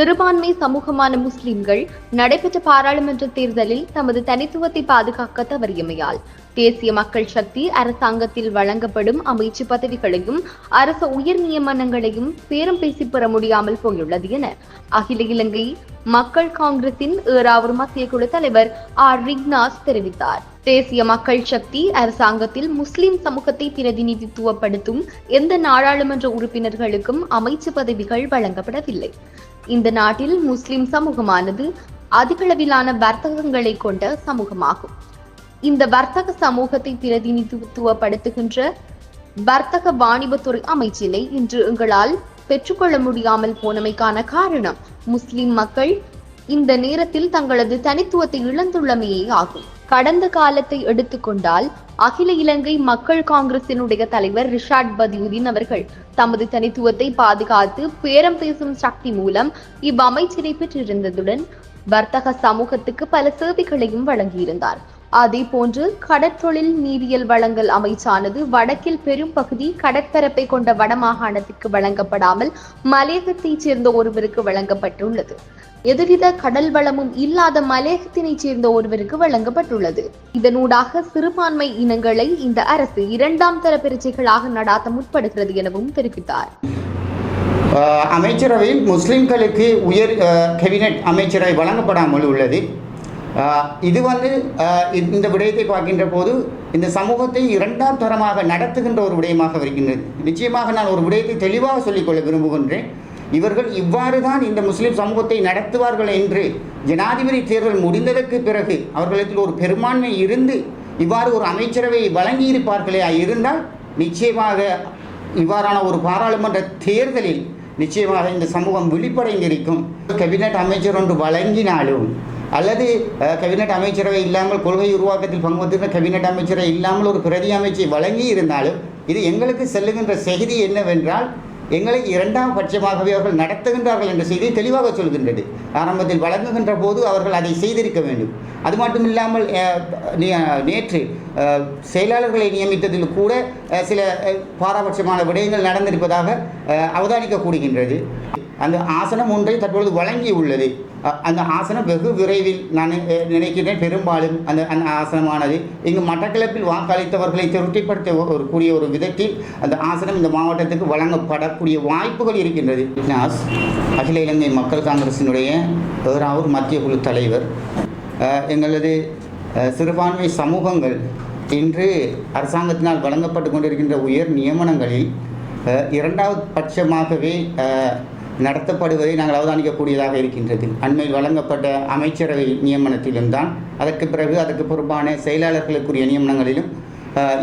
சிறுபான்மை சமூகமான முஸ்லிம்கள் நடைபெற்ற பாராளுமன்ற தேர்தலில் தமது தனித்துவத்தை பாதுகாக்க தவறியமையால் தேசிய மக்கள் சக்தி அரசாங்கத்தில் வழங்கப்படும் அமைச்சு பதவிகளையும் அரச உயர் நியமனங்களையும் பேரம் பேசி பெற முடியாமல் போயுள்ளது என அகில இலங்கை மக்கள் காங்கிரசின் ஏறாவூர் மத்திய குழு தலைவர் ஆர். ரிக்னாஸ் தெரிவித்தார். தேசிய மக்கள் சக்தி அரசாங்கத்தில் முஸ்லிம் சமூகத்தை பிரதிநிதித்துவப்படுத்தும் எந்த நாடாளுமன்ற உறுப்பினர்களுக்கும் அமைச்சு பதவிகள் வழங்கப்படவில்லை. இந்த நாட்டில் முஸ்லிம் சமூகமானது அதிகளவிலான வர்த்தகங்களை கொண்ட சமூகமாகும். இந்த வர்த்தக சமூகத்தை பிரதிநிதித்துவப்படுத்துகின்ற வர்த்தக வாணிபத்துறை அமைச்சினை இன்று எங்களால் பெற்றுக்கொள்ள முடியாமல் போனமைக்கான காரணம் முஸ்லிம் மக்கள் இந்த நேரத்தில் தங்களது தனித்துவத்தை இழந்துள்ளமையே ஆகும். கடந்த காலத்தை எடுத்துக்கொண்டால் அகில இலங்கை மக்கள் காங்கிரசினுடைய தலைவர் ரிஷாட் பதியுதீன் அவர்கள் தமது தனித்துவத்தை பாதுகாத்து பேரம் பேசும் சக்தி மூலம் இவ்வமைச்சரை பெற்றிருந்ததுடன் வர்த்தக சமூகத்துக்கு பல சேவைகளையும் வழங்கியிருந்தார். அதே போன்று கடற்றொழில் நீரியல் வழங்கல் அமைச்சானது வடக்கில் பெரும் பகுதி கடற்பரப்பை கொண்ட வடமாகாணத்திற்கு வழங்கப்படாமல் மலையகத்தைச் சேர்ந்த ஒருவருக்கு வழங்கப்பட்டுள்ளது. எதுவித கடல் வளமும் இல்லாத மலையகத்தினைச் சேர்ந்த ஒருவருக்கு வழங்கப்பட்டுள்ளது. இதனூடாக சிறுபான்மை இனங்களை இந்த அரசு இரண்டாம் தர பிரச்சைகளாக நடாத்த முற்படுகிறது எனவும் தெரிவித்தார். அமைச்சரவையில் முஸ்லிம்களுக்கு உயர் கேபினட் அமைச்சரவை வழங்கப்படாமல் உள்ளது. இது வந்து இந்த- விடயத்தை பார்க்கின்ற போது இந்த சமூகத்தை இரண்டாம் தரமாக நடத்துகின்ற ஒரு விடயமாக வருகின்றது. நிச்சயமாக நான் ஒரு விடயத்தை தெளிவாக சொல்லிக்கொள்ள விரும்புகின்றேன். இவர்கள் இவ்வாறு தான் இந்த முஸ்லீம் சமூகத்தை நடத்துவார்கள் என்று ஜனாதிபதி தேர்தல் முடிந்ததற்கு பிறகு அவர்களுக்கு ஒரு பெரும்பான்மை இருந்து இவ்வாறு ஒரு அமைச்சரவை வழங்கியிருப்பார்களே இருந்தால் நிச்சயமாக இவ்வாறான ஒரு பாராளுமன்ற தேர்தலில் நிச்சயமாக இந்த சமூகம் விழிப்படைந்திருக்கும். கேபினட் அமைச்சர் ஒன்று வழங்கினாலும் அல்லது கேபினட் அமைச்சரவை இல்லாமல் கொள்கை உருவாக்கத்தில் பங்கு வந்திருந்த கேபினட் அமைச்சரை இல்லாமல் ஒரு பிரதி அமைச்சை வழங்கி இருந்தாலும் இது எங்களுக்கு செல்லுகின்ற செய்தி என்னவென்றால் எங்களை இரண்டாம் பட்சமாகவே அவர்கள் நடத்துகின்றார்கள் என்ற செய்தியை தெளிவாக சொல்கின்றது. ஆரம்பத்தில் வழங்குகின்ற போது அவர்கள் அதை செய்திருக்க வேண்டும். அது மட்டும் இல்லாமல் நேற்று செயலாளர்களை நியமித்ததில் கூட சில பாரபட்சமான விடயங்கள் நடந்திருப்பதாக அவதானிக்க கூடுகின்றது அந்த ஆசனம் ஒன்றை தற்பொழுது வழங்கி உள்ளது அந்த ஆசனம் வெகு விரைவில் நான் நினைக்கிறேன் பெரும்பாலும் அந்த அந்த ஆசனமானது. இங்கு மட்டக்களப்பில் வாக்களித்தவர்களை திருப்திப்படுத்த ஒரு- கூடிய ஒரு விதத்தில் அந்த ஆசனம் இந்த மாவட்டத்துக்கு வழங்கப்படக்கூடிய வாய்ப்புகள் இருக்கின்றது. நாஸ் அகில இலங்கை மக்கள் காங்கிரசினுடைய ஏறாவூர் மத்திய குழு தலைவர் எங்களது சிறுபான்மை சமூகங்கள் இன்று அரசாங்கத்தினால் வழங்கப்பட்டு கொண்டிருக்கின்ற உயர் நியமனங்களில் இரண்டாவது பட்சமாகவே நடத்தப்படுவதை நாங்கள் அவதானிக்கக்கூடியதாக இருக்கின்றது. அண்மையில் வழங்கப்பட்ட அமைச்சரவை நியமனத்திலும் தான். அதற்கு பிறகு அதற்கு பொறுப்பான செயலாளர்களுக்குரிய நியமனங்களிலும்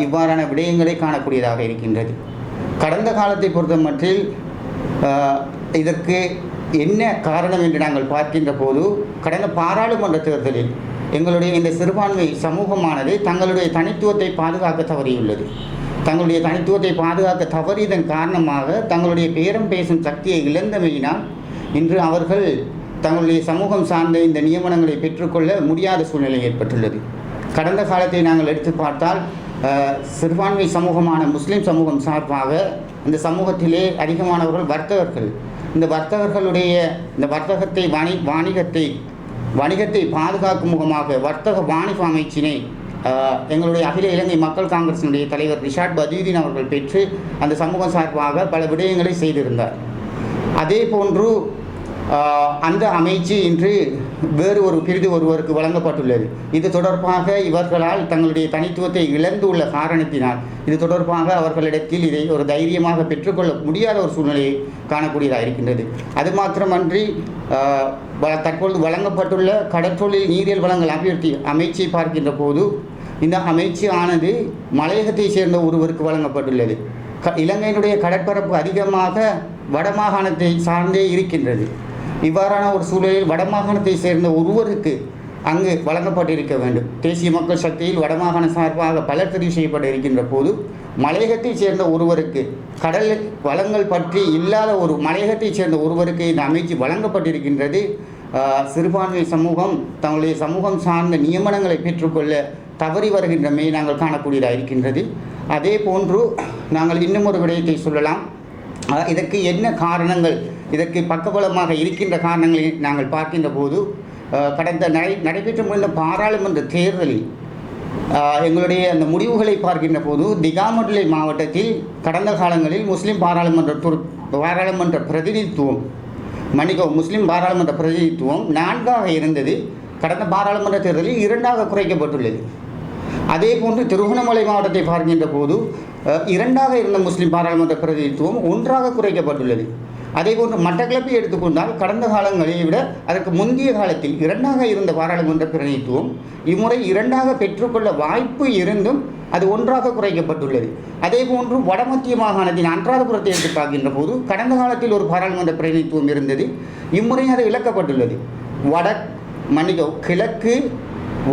இவ்வாறான விடயங்களை காணக்கூடியதாக இருக்கின்றது. கடந்த காலத்தை பொறுத்தமட்டில் இதற்கு என்ன காரணம் என்று நாங்கள் பார்க்கின்ற போது கடந்த பாராளுமன்ற தேர்தலில் எங்களுடைய இந்த சிறுபான்மை சமூகமானது தங்களுடைய தனித்துவத்தை பாதுகாக்க தவறியுள்ளது. தங்களுடைய தனித்துவத்தை பாதுகாக்க தவறியதன் காரணமாக தங்களுடைய பேரம் பேசும் சக்தியை இழந்தமையினால் இன்று அவர்கள் தங்களுடைய சமூகம் சார்ந்த இந்த நியமனங்களை பெற்றுக்கொள்ள முடியாத சூழ்நிலை ஏற்பட்டுள்ளது. கடந்த காலத்தை நாங்கள் எடுத்து பார்த்தால் சிறுபான்மை சமூகமான முஸ்லீம் சமூகம் சார்பாக இந்த சமூகத்திலே அதிகமானவர்கள் வர்த்தகர்கள். இந்த வர்த்தகர்களுடைய இந்த வர்த்தகத்தை வணி வாணிகத்தை வணிகத்தை பாதுகாக்கும் முகமாக வர்த்தக வாணிப அமைச்சினை எங்களுடைய அகில இலங்கை மக்கள் காங்கிரசினுடைய தலைவர் ரிஷாட் பதீதீன் அவர்கள் பெற்று அந்த சமூகம் சார்பாக பல விடயங்களை செய்திருந்தார். அதே போன்று அந்த அமைச்சு இன்று வேறு ஒரு பிரிவு ஒருவருக்கு வழங்கப்பட்டுள்ளது. இது தொடர்பாக இவர்களால் தங்களுடைய தனித்துவத்தை இழந்துள்ள காரணத்தினால் இது தொடர்பாக அவர்களிடத்தில் இதை ஒரு தைரியமாக பெற்றுக்கொள்ள முடியாத ஒரு சூழ்நிலையை காணக்கூடியதாக இருக்கின்றது. அது மாத்திரமன்றி வ- தற்பொழுது வழங்கப்பட்டுள்ள கடற்றொழில் நீரியல் வளங்கள் அபிவிருத்தி அமைச்சை பார்க்கின்ற போது இந்த அமைச்சு ஆனது மலையகத்தைச் சேர்ந்த ஒருவருக்கு வழங்கப்பட்டுள்ளது. க இலங்கையினுடைய கடற்பரப்பு அதிகமாக வடமாகாணத்தை சார்ந்தே இருக்கின்றது. இவ்வாறான ஒரு சூழலில் வடமாகாணத்தை சேர்ந்த ஒருவருக்கு அங்கு வழங்கப்பட்டிருக்க வேண்டும். தேசிய மக்கள் சக்தியில் வடமாகாண சார்பாக பலர் தெரிவு செய்யப்பட்டு இருக்கின்ற போது மலையகத்தைச் சேர்ந்த ஒருவருக்கு கடல் வளங்கள் பற்றி இல்லாத ஒரு மலையகத்தைச் சேர்ந்த ஒருவருக்கு இந்த அமைச்சு வழங்கப்பட்டிருக்கின்றது. சிறுபான்மை சமூகம் தங்களுடைய சமூகம் சார்ந்த நியமனங்களை பெற்றுக்கொள்ள தவறி வருகின்றமை நாங்கள் காணக்கூடியதாக இருக்கின்றது அதே போன்று நாங்கள் இன்னும் ஒரு விடயத்தை சொல்லலாம். இதற்கு என்ன காரணங்கள்? இதற்கு பக்கபலமாக இருக்கின்ற காரணங்களை நாங்கள் பார்க்கின்ற போது கடந்த நடை நடைபெற்று முடிந்த பாராளுமன்ற தேர்தலில் எங்களுடைய அந்த முடிவுகளை பார்க்கின்ற போது திகாமடுலை மாவட்டத்தில் கடந்த காலங்களில் முஸ்லீம் பாராளுமன்ற பாராளுமன்ற பிரதிநிதித்துவம் மன்னிக்கவும் முஸ்லிம் பாராளுமன்ற பிரதிநிதித்துவம் நான்காக இருந்தது. கடந்த பாராளுமன்ற தேர்தலில் இரண்டாக குறைக்கப்பட்டுள்ளது. அதே போன்று திருகோணமலை மாவட்டத்தை பார்க்கின்ற போது இரண்டாக இருந்த முஸ்லிம் பாராளுமன்ற பிரதிநிதித்துவம் ஒன்றாக குறைக்கப்பட்டுள்ளது. அதே போன்று மட்டக்களப்பை எடுத்துக்கொண்டால் கடந்த காலங்களை விட அதற்கு முந்தைய காலத்தில் இரண்டாக இருந்த பாராளுமன்ற பிரதிநிதித்துவம் இம்முறை இரண்டாக பெற்றுக்கொள்ள வாய்ப்பு இருந்தும் அது ஒன்றாக குறைக்கப்பட்டுள்ளது. அதே போன்று வடமத்திய மாகாணத்தின் அன்றாதபுரத்தை எடுத்து பார்க்கின்ற போது கடந்த காலத்தில் ஒரு பாராளுமன்ற பிரதிநிதித்துவம் இருந்தது. இம்முறை அது இழக்கப்பட்டுள்ளது. வட மன்னிக்க கிழக்கு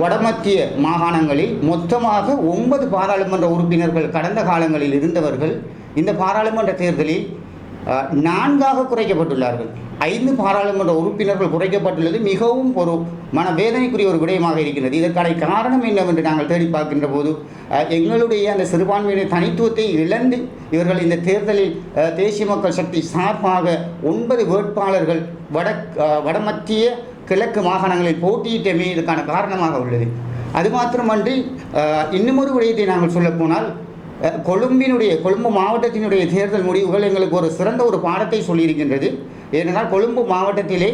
வடமத்திய மாகாணங்களில் மொத்தமாக ஒன்பது பாராளுமன்ற உறுப்பினர்கள் கடந்த காலங்களில் இருந்தவர்கள் இந்த பாராளுமன்ற தேர்தலில் நான்காக குறைக்கப்பட்டுள்ளார்கள். ஐந்து பாராளுமன்ற உறுப்பினர்கள் குறைக்கப்பட்டுள்ளது. மிகவும் ஒரு மனவேதனைக்குரிய ஒரு விடயமாக இருக்கின்றது இதற்கான காரணம் என்னவென்று நாங்கள் தேடி பார்க்கின்ற போது எங்களுடைய அந்த சிறுபான்மையின தனித்துவத்தை இழந்து இவர்கள் இந்த தேர்தலில் தேசிய மக்கள் சக்தி சார்பாக ஒன்பது வேட்பாளர்கள் வட வடமத்திய கிழக்கு மாகாணங்களில் போட்டியிட்டமே இதற்கான காரணமாக உள்ளது. அது மாத்திரமன்றி இன்னுமொரு விடயத்தை நாங்கள் சொல்லப்போனால் கொழும்பினுடைய கொழும்பு மாவட்டத்தினுடைய தேர்தல் முடிவுகள் எங்களுக்கு ஒரு சிறந்த ஒரு பாடத்தை சொல்லியிருக்கின்றது. ஏனென்றால் கொழும்பு மாவட்டத்திலே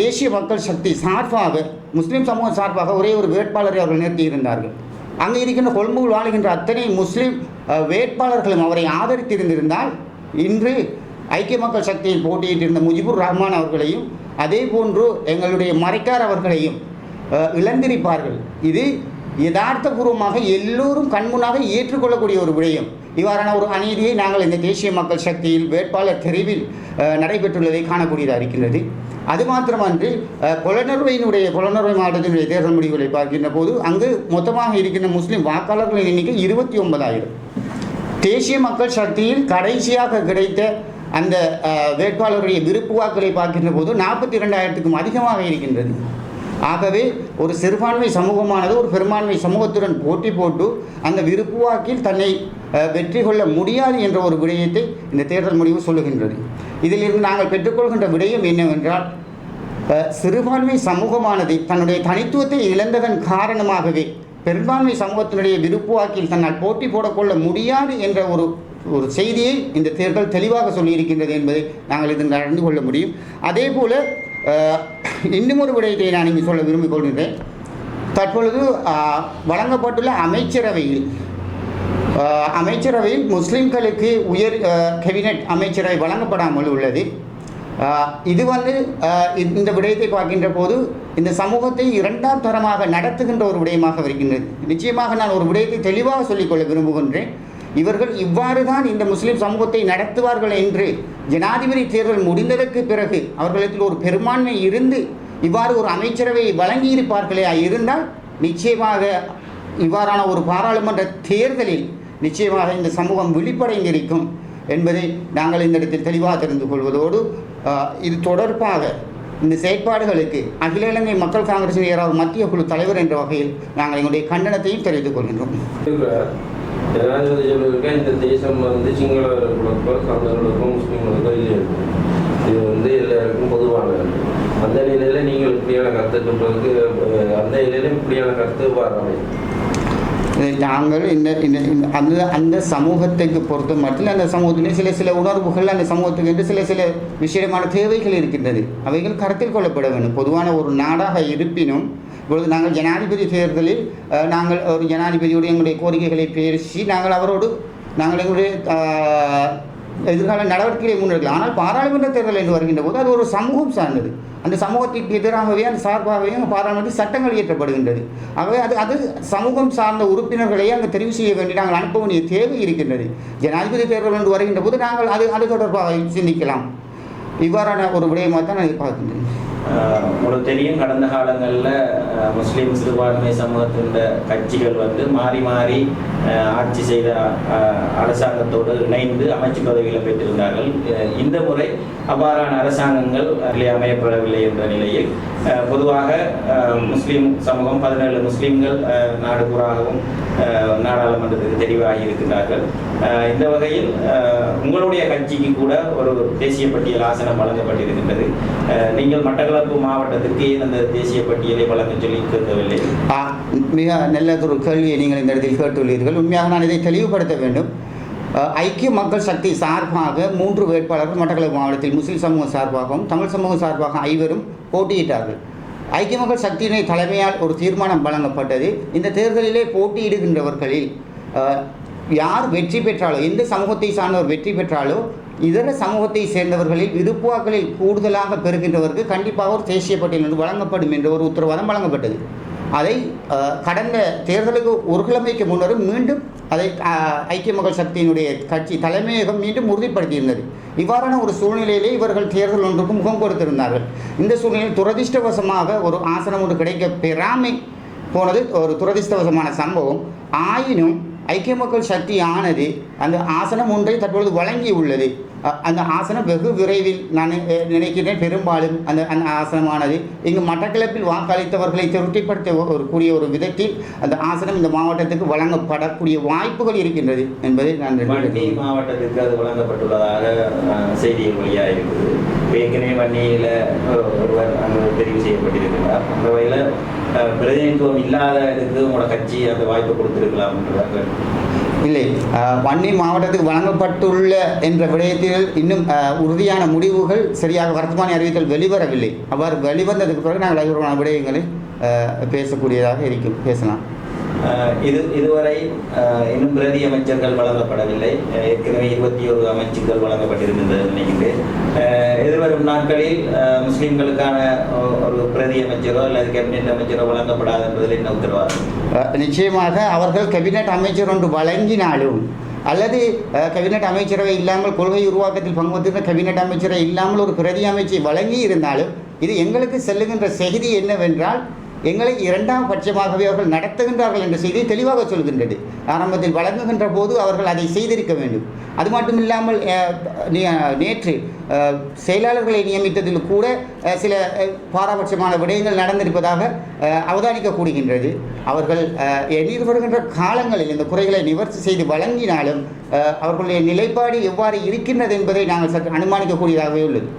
தேசிய மக்கள் சக்தி சார்பாக முஸ்லீம் சமூகம் சார்பாக ஒரே ஒரு வேட்பாளரை அவர்கள் நிறுத்தியிருந்தார்கள். அங்கே இருக்கின்ற கொழும்புகள் வாழுகின்ற அத்தனை முஸ்லீம் வேட்பாளர்களும் அவரை ஆதரித்திருந்திருந்தால் இன்று ஐக்கிய மக்கள் சக்தியில் போட்டியிட்டிருந்த முஜிபுர் ரஹ்மான் அவர்களையும் அதே போன்று எங்களுடைய மறைக்கார் அவர்களையும் இழந்திருப்பார்கள். இது யதார்த்தபூர்வமாக எல்லோரும் கண்முன்னாக ஏற்றுக்கொள்ளக்கூடிய ஒரு விடயம். இவ்வாறான ஒரு அநீதியை நாங்கள் இந்த தேசிய மக்கள் சக்தியில் வேட்பாளர் தெரிவில் நடைபெற்றுள்ளதை காணக்கூடியதாக இருக்கின்றது. அது மாத்திரமன்றி புலனர்வையினுடைய புலனர்வை மாவட்டத்தினுடைய தேர்தல் முடிவுகளை பார்க்கின்ற போது அங்கு மொத்தமாக இருக்கின்ற முஸ்லீம் வாக்காளர்களின் எண்ணிக்கை இருபத்தி ஒன்பதாயிரம். தேசிய மக்கள் சக்தியில் கடைசியாக கிடைத்த அந்த வேட்பாளருடைய விருப்பு வாக்குகளை பார்க்கின்ற போது நாற்பத்தி ரெண்டாயிரத்துக்கும் அதிகமாக இருக்கின்றது. ஆகவே ஒரு சிறுபான்மை சமூகமானது ஒரு பெரும்பான்மை சமூகத்துடன் போட்டி போட்டு அந்த விருப்பு வாக்கில் தன்னை வெற்றி கொள்ள முடியாது என்ற ஒரு விடயத்தை இந்த தேர்தல் முடிவு சொல்லுகின்றது. இதிலிருந்து நாங்கள் பெற்றுக்கொள்கின்ற விடயம் என்னவென்றால் சிறுபான்மை சமூகமானது தன்னுடைய தனித்துவத்தை இழந்ததன் காரணமாகவே பெரும்பான்மை சமூகத்தினுடைய விருப்பு வாக்கில் தன்னால் போட்டி போடக்கொள்ள முடியாது என்ற ஒரு ஒரு செய்தியை இந்த தேர்தல் தெளிவாக சொல்லியிருக்கின்றது என்பதை நாங்கள் இதில் அறிந்து கொள்ள முடியும். அதே போல் இன்னும் ஒரு விடயத்தை நான் இங்கே சொல்ல விரும்பிக் கொள்கின்றேன். தற்பொழுது வழங்கப்பட்டுள்ள அமைச்சரவையில் அமைச்சரவையில் முஸ்லிம்களுக்கு உயர் அஹ், கேபினட் அமைச்சரவை வழங்கப்படாமல் உள்ளது. இது வந்து இந்த விடயத்தை பார்க்கின்ற போது இந்த சமூகத்தை இரண்டாம் தரமாக நடத்துகின்ற ஒரு விடயமாக இருக்கின்றது நிச்சயமாக நான் ஒரு விடயத்தை தெளிவாக சொல்லிக்கொள்ள விரும்புகின்றேன். இவர்கள் இவ்வாறு தான் இந்த முஸ்லீம் சமூகத்தை நடத்துவார்கள் என்று ஜனாதிபதி தேர்தல் முடிந்ததற்கு பிறகு அவர்களிடத்தில் ஒரு பெரும்பான்மை இருந்து இவ்வாறு ஒரு அமைச்சரவையை வழங்கியிருப்பார்களே இருந்தால் நிச்சயமாக இவ்வாறான ஒரு பாராளுமன்ற தேர்தலில் நிச்சயமாக இந்த சமூகம் விழிப்படைந்திருக்கும் என்பதை நாங்கள் இந்த இடத்தில் தெளிவாக தெரிந்து கொள்வதோடு இது தொடர்பாக இந்த செயற்பாடுகளுக்கு அகில இலங்கை மக்கள் காங்கிரசின் ஏறாவது மத்திய குழு தலைவர் என்ற வகையில் நாங்கள் எங்களுடைய கண்டனத்தையும் தெரிவித்துக் கொள்கின்றோம். ஜனாதிபதி சொல்லியிருக்க இந்த தேசம் வந்து சிங்களர்களுக்கோ சந்தர்களுக்கோ முஸ்லீம்களுக்கோ இல்லை இது வந்து எல்லாருக்கும் பொதுவானது. அந்த நிலையில நீங்கள் இப்படியான கருத்து சொல்றதுக்கு அந்த நிலையில இப்படியான கருத்து வராது நாங்கள் இந்த இந்த இந்த- அந்த அந்த சமூகத்துக்கு பொறுத்த மட்டும் அந்த சமூகத்திலே சில சில உணர்வுகள் அந்த சமூகத்துக்கு என்று சில சில விஷயமான தேவைகள் இருக்கின்றது. அவைகள் கருத்தில் கொள்ளப்பட வேண்டும். பொதுவான ஒரு நாடாக இருப்பினும் இப்பொழுது நாங்கள் ஜனாதிபதி தேர்தலில் நாங்கள் ஒரு ஜனாதிபதியோடு எங்களுடைய கோரிக்கைகளை பேசி நாங்கள் அவரோடு நாங்கள் எங்களுடைய எதிர்கால நடவடிக்கைகளை முன்னெடுக்கலாம். ஆனால் பாராளுமன்ற தேர்தல் என்று வருகின்ற போது அது ஒரு சமூகம் சார்ந்தது. அந்த சமூகத்திற்கு எதிராகவே அந்த சார்பாகவே பாராளுமன்ற சட்டங்கள் இயற்றப்படுகின்றது. ஆகவே அது அது சமூகம் சார்ந்த உறுப்பினர்களை அங்கே தெரிவு செய்ய வேண்டிய நாங்கள் அனுப்ப வேண்டிய தேவை இருக்கின்றது. ஜனாதிபதி தேர்தல் என்று வருகின்ற போது நாங்கள் அது அது தொடர்பாக சிந்திக்கலாம். இவ்வாறான ஒரு விடயமாக தான் நான் எதிர்பார்க்கின்றேன். உங்களுக்கு தெரியும் கடந்த காலங்களில் முஸ்லீம் சிறுபான்மை சமூகத்தின் கட்சிகள் வந்து மாறி மாறி ஆட்சி செய்த அரசாங்கத்தோடு இணைந்து அமைச்சு பதவிகளை பெற்றிருந்தார்கள். இந்த முறை அவ்வாறான அரசாங்கங்கள் அதிலே அமையப்படவில்லை என்ற நிலையில் பொதுவாக முஸ்லீம் சமூகம் பதினேழு முஸ்லீம்கள் நாடு கூறாகவும் நாடாளுமன்றத்துக்கு தெரிவாகி இருக்கிறார்கள் இந்த வகையில் உங்களுடைய கட்சிக்கு கூட ஒரு தேசிய பட்டியல் ஆசனம் வழங்கப்பட்டிருக்கின்றது. நீங்கள் மற்ற மட்டக்களப்பு மாவட்டத்திற்கு ஏன் அந்த தேசிய பட்டியலை வழங்க சொல்லி கேட்கவில்லை. மிக நல்லதொரு கேள்வியை நீங்கள் இந்த இடத்தில் கேட்டுள்ளீர்கள். உண்மையாக நான் இதை தெளிவுபடுத்த வேண்டும். ஐக்கிய மக்கள் சக்தி சார்பாக மூன்று வேட்பாளர்கள் மட்டக்களப்பு மாவட்டத்தில் முஸ்லிம் சமூகம் சார்பாகவும் தமிழ் சமூகம் சார்பாக ஐவரும் போட்டியிட்டார்கள். ஐக்கிய மக்கள் சக்தியினை தலைமையால் ஒரு தீர்மானம் வழங்கப்பட்டது. இந்த தேர்தலிலே போட்டியிடுகின்றவர்களில் யார் வெற்றி பெற்றாலோ எந்த சமூகத்தை சார்ந்தவர் வெற்றி பெற்றாலோ இதர சமூகத்தை சேர்ந்தவர்களில் விருப்புவாக்களில் கூடுதலாக பெறுகின்றவருக்கு கண்டிப்பாக ஒரு தேசிய பட்டியல் வழங்கப்படும் என்ற ஒரு உத்தரவாதம் வழங்கப்பட்டது. அதை கடந்த தேர்தலுக்கு ஒரு கிழமைக்கு முன்னரும் மீண்டும் அதை ஐக்கிய மக்கள் சக்தியினுடைய கட்சி தலைமையகம் மீண்டும் உறுதிப்படுத்தியிருந்தது. இவ்வாறான ஒரு சூழ்நிலையிலே இவர்கள் தேர்தல் ஒன்றுக்கு முகம் கொடுத்திருந்தார்கள். இந்த சூழ்நிலையில் துரதிர்ஷ்டவசமாக ஒரு ஆசனம் ஒன்று கிடைக்க பெறாமை போனது ஒரு துரதிர்ஷ்டவசமான சம்பவம். ஆயினும் ஐக்கிய மக்கள் சக்தி ஆனது அந்த ஆசனம் ஒன்றை தற்பொழுது வழங்கி உள்ளது அந்த ஆசனம் வெகு விரைவில் நான் நினைக்கிறேன் பெரும்பாலும் அந்த அந்த ஆசனமானது. இங்கு மட்டக்களப்பில் வாக்களித்தவர்களை திருப்திப்படுத்த ஒரு- கூடிய ஒரு விதத்தில் அந்த ஆசனம் இந்த மாவட்டத்துக்கு வழங்கப்படக்கூடிய வாய்ப்புகள் இருக்கின்றது என்பதை நான் மாவட்டத்திற்கு அது வழங்கப்பட்டுள்ளதாக செய்தி செய்திகள் வெளியாக இருக்குது. ஏற்கனவே வன்னியில் ஒருவர் அங்கு தெரிவு செய்யப்பட்டிருக்கிறார். அந்த வகையில் பிரதிநிதித்துவம் இல்லாத இதுக்கு உங்களோட கட்சி அந்த வாய்ப்பு கொடுத்திருக்கலாம்ன்றதாக இல்லை. வன்னி மாவட்டத்துக்கு வழங்கப்பட்டுள்ள என்ற விடயத்தில் இன்னும் உறுதியான முடிவுகள் சரியாக வர்த்தமான அறிவித்தல் வெளிவரவில்லை. அவ்வாறு வெளிவந்ததுக்கு பிறகு நாங்கள் அதிகமான விடயங்களை பேசக்கூடியதாக இருக்கும். பேசலாம். இது இதுவரை இன்னும் பிரதி அமைச்சர்கள் வழங்கப்படவில்லை. ஏற்கனவே இருபத்தி ஒரு அமைச்சர்கள் வழங்கப்பட்டிருக்கின்றது நினைக்கிறேன் எதிர்வரும் நாட்களில் முஸ்லீம்களுக்கான ஒரு பிரதி அமைச்சரோ அல்லது கேபினெட் அமைச்சரோ வழங்கப்படாது என்பதில் என்ன உத்தரவாதம்? நிச்சயமாக அவர்கள் கேபினெட் அமைச்சர் ஒன்று வழங்கினாலும் அல்லது அஹ், அமைச்சரவை இல்லாமல் கொள்கை உருவாக்கத்தில் பங்கு வந்திருந்த கேபினட் அமைச்சரை இல்லாமல் ஒரு பிரதி அமைச்சை வழங்கி இருந்தாலும் இது எங்களுக்கு செல்லுகின்ற செய்தி என்னவென்றால் எங்களை இரண்டாம் பட்சமாகவே அவர்கள் நடத்துகின்றார்கள் என்ற செய்தி தெளிவாக சொல்கின்றது. ஆரம்பத்தில் வழங்குகின்ற போது அவர்கள் அதை செய்திருக்க வேண்டும். அது மட்டும் இல்லாமல் நேற்று செயலாளர்களை நியமித்ததில் கூட சில பாரபட்சமான விடயங்கள் நடந்திருப்பதாக அவதானிக்கக்கூடுகின்றது அவதானிக்க கூடுகின்றது அவர்கள் எதிர்வருகின்ற காலங்களில் இந்த குறைகளை நிவர்த்தி செய்து வழங்கினாலும் அவர்களுடைய நிலைப்பாடு எவ்வாறு இருக்கின்றது என்பதை நாங்கள் சற்று அனுமானிக்கக்கூடியதாகவே உள்ளது.